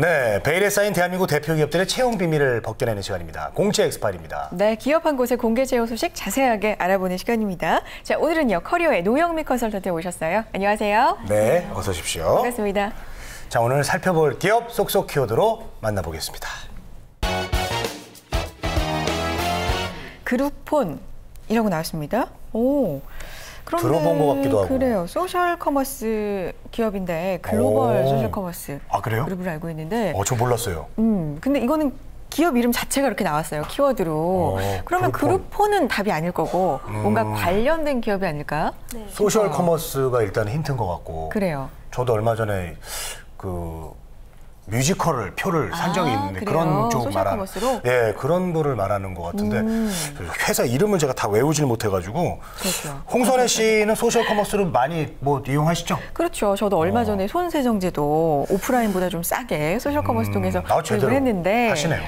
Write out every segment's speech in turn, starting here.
네, 베일에 쌓인 대한민국 대표 기업들의 채용 비밀을 벗겨내는 시간입니다. 공채 엑스파일입니다. 네, 기업 한 곳의 공개 채용 소식 자세하게 알아보는 시간입니다. 자, 오늘은요 커리어의 노영미 컨설턴트 오셨어요. 안녕하세요. 네, 어서 오십시오. 반갑습니다. 자, 오늘 살펴볼 기업 속속 키워드로 만나보겠습니다. 그룹폰 이라고 나왔습니다. 오. 들어본 것 같기도 하고. 그래요. 소셜 커머스 기업인데 글로벌 오. 소셜 커머스 아, 그래요? 그룹을 알고 있는데 어, 저 몰랐어요. 음, 근데 이거는 기업 이름 자체가 이렇게 나왔어요. 키워드로. 어, 그러면 그룹폰. 그룹폰은 답이 아닐 거고 뭔가 음. 관련된 기업이 아닐까? 소셜 커머스가 일단 힌트인 것 같고. 그래요. 저도 얼마 전에 그 뮤지컬을 표를 산 적이 아, 있는데? 그런 쪽 말하는? 예 그런 거를 말하는 것 같은데 음. 회사 이름을 제가 다 외우질 못해가지고 그렇죠. 홍선혜 씨는 소셜 커머스를 많이 뭐 이용하시죠? 그렇죠. 저도 얼마 어. 전에 손세정제도 오프라인보다 좀 싸게 소셜 커머스 통해서 아, 제대로 구입을 했는데 하시네요.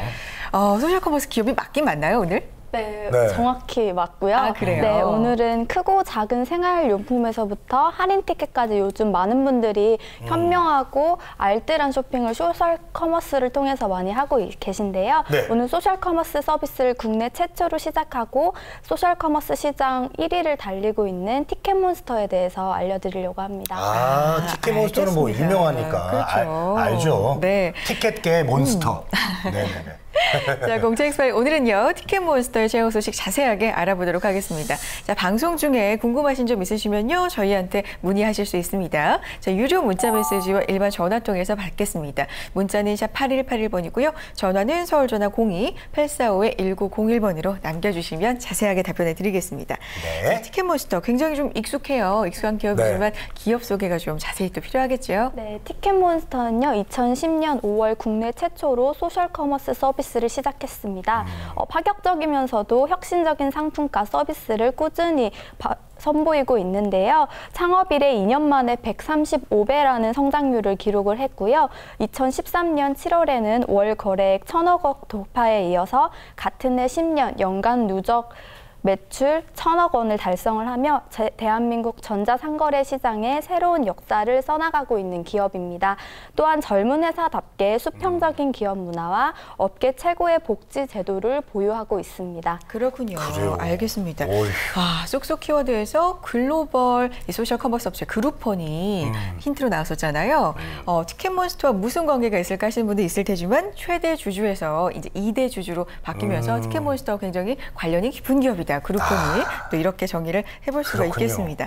어, 소셜 커머스 기업이 맞긴 맞나요 오늘? 네, 네. 정확히 맞고요. 아, 그래요? 네, 오늘은 크고 작은 생활용품에서부터 할인 티켓까지 요즘 많은 분들이 음. 현명하고 알뜰한 쇼핑을 소셜 커머스를 통해서 많이 하고 이- 계신데요. 네. 오늘 소셜 커머스 서비스를 국내 최초로 시작하고 소셜 커머스 시장 1위를 달리고 있는 티켓몬스터에 대해서 알려드리려고 합니다. 아, 아, 티켓몬스터는 뭐. 유명하니까 그렇죠. 알, 죠 네. 티켓계 몬스터. 네네 네. 자, 공채 엑스파일 오늘은요 티켓몬스터의 채용 소식 자세하게 알아보도록 하겠습니다. 자, 방송 중에 궁금하신 점 있으시면요 저희한테 문의하실 수 있습니다. 자, 유료 문자 메시지와 일반 전화 통해서 받겠습니다. 문자는 샵 8181번이고요. 전화는 서울 전화 02 845에 1901번으로 남겨주시면 자세하게 답변해 드리겠습니다. 네. 자, 티켓몬스터 굉장히 좀 익숙해요. 익숙한 기업이지만 기업 소개가 좀 자세히 또 필요하겠죠. 네, 티켓몬스터는요, 2010년 5월 국내 최초로 소셜 커머스 서비스 를 시작했습니다. 어, 파격적이면서도 혁신적인 상품과 서비스를 꾸준히 바- 선보이고 있는데요. 창업 이래 2년 만에 135배라는 성장률을 기록을 했고요. 2013년 7월에는 월 거래액 1천억 원 돌파에 이어서 같은 해 10년 연간 누적 매출 천억 원을 달성을 하며 제- 대한민국 전자상거래 시장에 새로운 역사를 써나가고 있는 기업입니다. 또한 젊은 회사답게 수평적인 기업 문화와 업계 최고의 복지 제도를 보유하고 있습니다. 그렇군요. 그래요. 알겠습니다. 어이. 아, 쏙쏙 키워드에서 글로벌 이 소셜 커머스 업체 그룹폰이 음. 힌트로 나왔었잖아요. 어, 티켓몬스터와 무슨 관계가 있을까 하시는 분도 있을 테지만 최대 주주에서 이제 2대 주주로 바뀌면서 음. 티켓몬스터와 굉장히 관련이 깊은 기업이다. 그룹폰이 또 이렇게 정의를 해볼 수가 아. 그렇군요. 있겠습니다.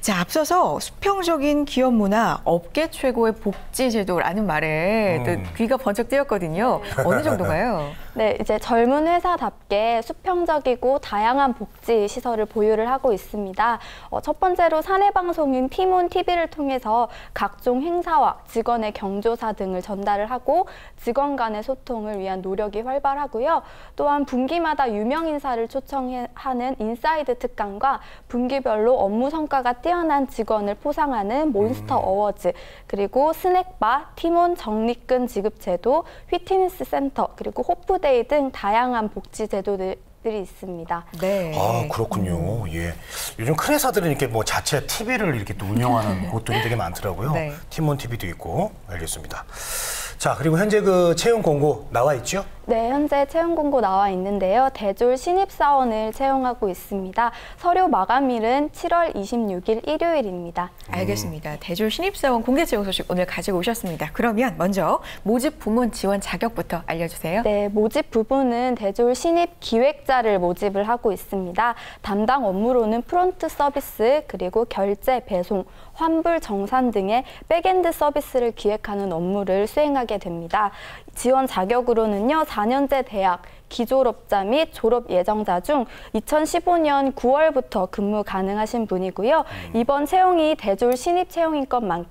자, 앞서서 수평적인 기업 문화, 업계 최고의 복지 제도라는 말에 음. 또 귀가 번쩍 뜨였거든요. 어느 정도가요? 네, 이제 젊은 회사답게 수평적이고 다양한 복지 시설을 보유를 하고 있습니다. 어, 첫 번째로 사내 방송인 티몬 TV를 통해서 각종 행사와 직원의 경조사 등을 전달을 하고 직원 간의 소통을 위한 노력이 활발하고요. 또한 분기마다 유명 인사를 초청하는 인사이드 특강과 분기별로 업무 성과가 뛰어난 직원을 포상하는 몬스터 어워즈 그리고 스낵바, 티몬 적립금 지급 제도, 휘트니스 센터 그리고 호프 데이 등 다양한 복지 제도들이 있습니다. 네. 아 그렇군요. 예. 요즘 큰 회사들은 이렇게 뭐 자체 TV를 이렇게 또 운영하는 곳들이 되게 많더라고요. 네. 팀원 TV도 있고 알겠습니다. 자 그리고 현재 그 채용 공고 나와 있죠? 네, 현재 채용 공고 나와 있는데요. 대졸 신입사원을 채용하고 있습니다. 서류 마감일은 7월 26일 일요일입니다. 알겠습니다. 대졸 신입사원 공개 채용 소식 오늘 가지고 오셨습니다. 그러면 먼저 모집 부문 지원 자격부터 알려주세요. 네, 모집 부분은 대졸 신입 기획자를 모집을 하고 있습니다. 담당 업무로는 프론트 서비스, 그리고 결제, 배송, 환불, 정산 등의 백엔드 서비스를 기획하는 업무를 수행하게 됩니다. 지원 자격으로는요, 4년제 대학, 기졸업자 및 졸업 예정자 중 2015년 9월부터 근무 가능하신 분이고요. 이번 채용이 대졸 신입 채용인 것만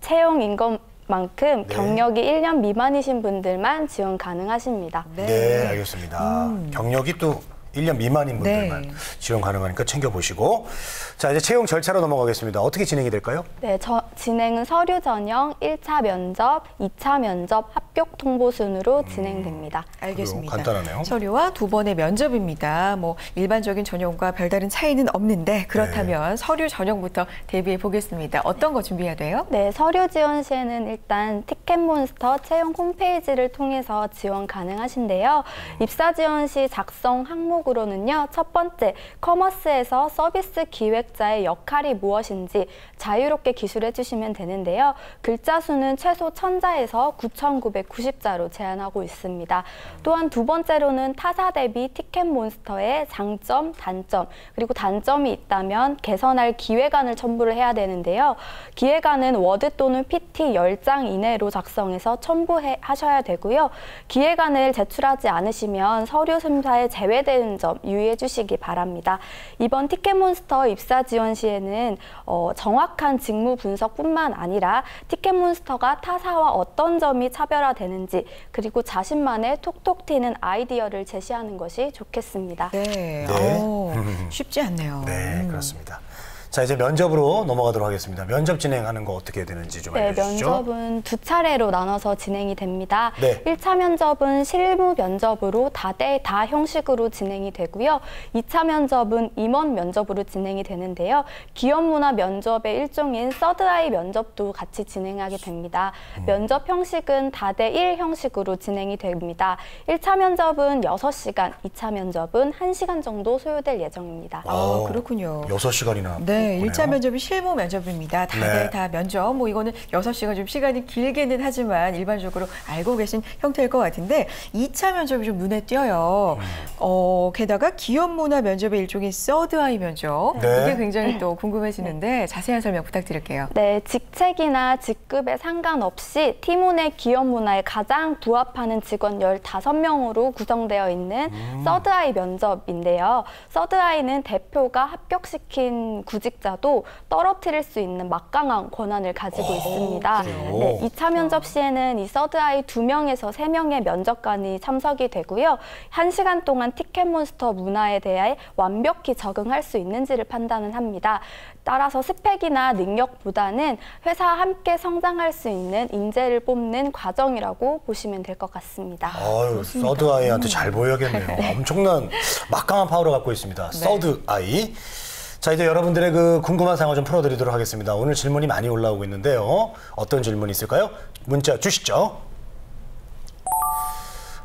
채용인 것 만큼 네. 경력이 1년 미만이신 분들만 지원 가능하십니다. 네, 알겠습니다. 음. 경력이 또 1년 미만인 분들만 네. 지원 가능하니까 챙겨보시고. 자, 이제 채용 절차로 넘어가겠습니다. 어떻게 진행이 될까요? 네, 저, 진행은 서류 전형, 1차 면접, 2차 면접, 합격 통보 순으로 진행됩니다. 알겠습니다. 그래요? 간단하네요. 서류와 두 번의 면접입니다. 뭐 일반적인 전형과 별다른 차이는 없는데 그렇다면 네. 서류 전형부터 대비해 보겠습니다. 어떤 거 준비해야 돼요? 네, 서류 지원 시에는 일단 티켓몬스터 채용 홈페이지를 통해서 지원 가능하신데요. 입사 지원 시 작성 항목 으로는요. 첫 번째, 커머스에서 서비스 기획자의 역할이 무엇인지 자유롭게 기술해 주시면 되는데요. 글자 수는 최소 1000자에서 9990자로 제한하고 있습니다. 또한 두 번째로는 타사 대비 티켓 몬스터의 장점, 단점, 그리고 단점이 있다면 개선할 기획안을 첨부를 해야 되는데요. 기획안은 워드 또는 PT 10장 이내로 작성해서 첨부하셔야 되고요. 기획안을 제출하지 않으시면 서류 심사에 제외되는 점 유의해 주시기 바랍니다. 이번 티켓몬스터 입사 지원 시에는 어, 정확한 직무 분석뿐만 아니라 티켓몬스터가 타사와 어떤 점이 차별화되는지 그리고 자신만의 톡톡 튀는 아이디어를 제시하는 것이 좋겠습니다. 네. 네. 오, 쉽지 않네요. 네, 음. 그렇습니다. 자, 이제 면접으로 넘어가도록 하겠습니다. 면접 진행하는 거 어떻게 되는지 좀 네, 알려주시죠. 면접은 두 차례로 나눠서 진행이 됩니다. 네. 일 1차 면접은 실무 면접으로 다대 다 형식으로 진행이 되고요. 2차 면접은 임원 면접으로 진행이 되는데요. 기업 문화 면접의 일종인 서드아이 면접도 같이 진행하게 됩니다. 음. 면접 형식은 다대 1 형식으로 진행이 됩니다. 1차 면접은 6시간, 2차 면접은 1시간 정도 소요될 예정입니다. 아, 그렇군요. 6시간이나. 네, 일차 면접이 실무 면접입니다. 다들 네. 다 면접. 뭐 이거는 여섯 시가좀 시간이 길게는 하지만 일반적으로 알고 계신 형태일 것 같은데 이차 면접이 좀 눈에 띄어요. 음. 어, 게다가 기업 문화 면접의 일종인 서드 아이 면접. 네. 이게 굉장히 또 궁금해지는데 자세한 설명 부탁드릴게요. 네, 직책이나 직급에 상관없이 팀원의 기업 문화에 가장 부합하는 직원 15명으로 구성되어 있는 서드아이 면접인데요. 서드아이는 대표가 합격시킨 구직 자도 떨어뜨릴 수 있는 막강한 권한을 가지고 있습니다. 그래요? 네, 2차 면접 시에는 이 서드아이 2명에서 3명의 면접관이 참석이 되고요. 1시간 동안 티켓몬스터 문화에 대해 완벽히 적응할 수 있는지를 판단을 합니다. 따라서 스펙이나 능력보다는 회사와 함께 성장할 수 있는 인재를 뽑는 과정이라고 보시면 될 것 같습니다. 아유, 서드 아이한테 잘 보여야겠네요. 엄청난 막강한 파워를 갖고 있습니다. 서드 아이. 자, 이제 여러분들의 그 궁금한 상황 좀 풀어드리도록 하겠습니다. 오늘 질문이 많이 올라오고 있는데요. 어떤 질문이 있을까요? 문자 주시죠.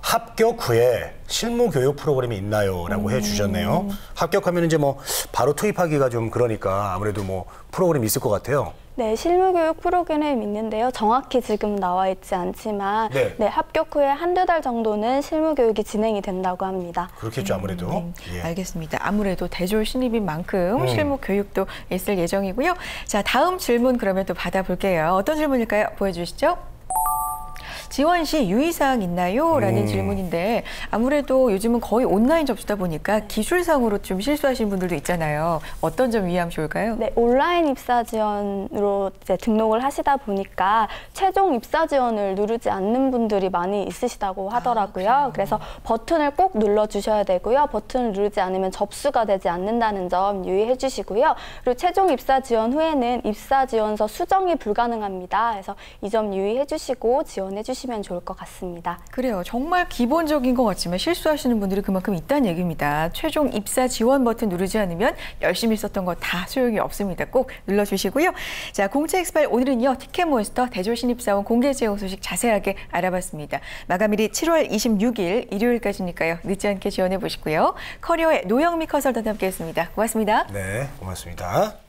합격 후에 실무 교육 프로그램이 있나요? 라고 해주셨네요. 합격하면 이제 뭐 바로 투입하기가 좀 그러니까 아무래도 뭐 프로그램이 있을 것 같아요. 네, 실무교육 프로그램이 있는데요. 정확히 지금 나와 있지 않지만 네. 네, 합격 후에 한두 달 정도는 실무교육이 진행이 된다고 합니다. 그렇겠죠, 아무래도. 네, 예. 알겠습니다. 아무래도 대졸 신입인 만큼 음. 실무 교육도 있을 예정이고요. 자, 다음 질문 그러면 또 받아볼게요. 어떤 질문일까요? 보여주시죠. 지원 시 유의사항 있나요? 라는 음. 질문인데 아무래도 요즘은 거의 온라인 접수다 보니까 기술상으로 좀 실수하시는 분들도 있잖아요. 어떤 점 유의하면 좋을까요? 네, 온라인 입사 지원으로 이제 등록을 하시다 보니까 최종 입사 지원을 누르지 않는 분들이 많이 있으시다고 하더라고요. 그래서 버튼을 꼭 눌러 주셔야 되고요. 버튼을 누르지 않으면 접수가 되지 않는다는 점 유의해 주시고요. 그리고 최종 입사 지원 후에는 입사 지원서 수정이 불가능합니다. 그래서 이 점 유의해 주시고 지원 해 주시면 좋을 것 같습니다. 그래요. 정말 기본적인 것 같지만 실수하시는 분들이 그만큼 있다는 얘기입니다. 최종 입사 지원 버튼 누르지 않으면 열심히 썼던 거 다 소용이 없습니다. 꼭 눌러주시고요. 자, 공채 엑스팔 오늘은요. 티켓몬스터 대졸 신입사원 공개 채용 소식 자세하게 알아봤습니다. 마감일이 7월 26일 일요일까지니까요. 늦지 않게 지원해 보시고요. 커리어의 노영미 컨설턴트 함께했습니다. 고맙습니다. 네, 고맙습니다.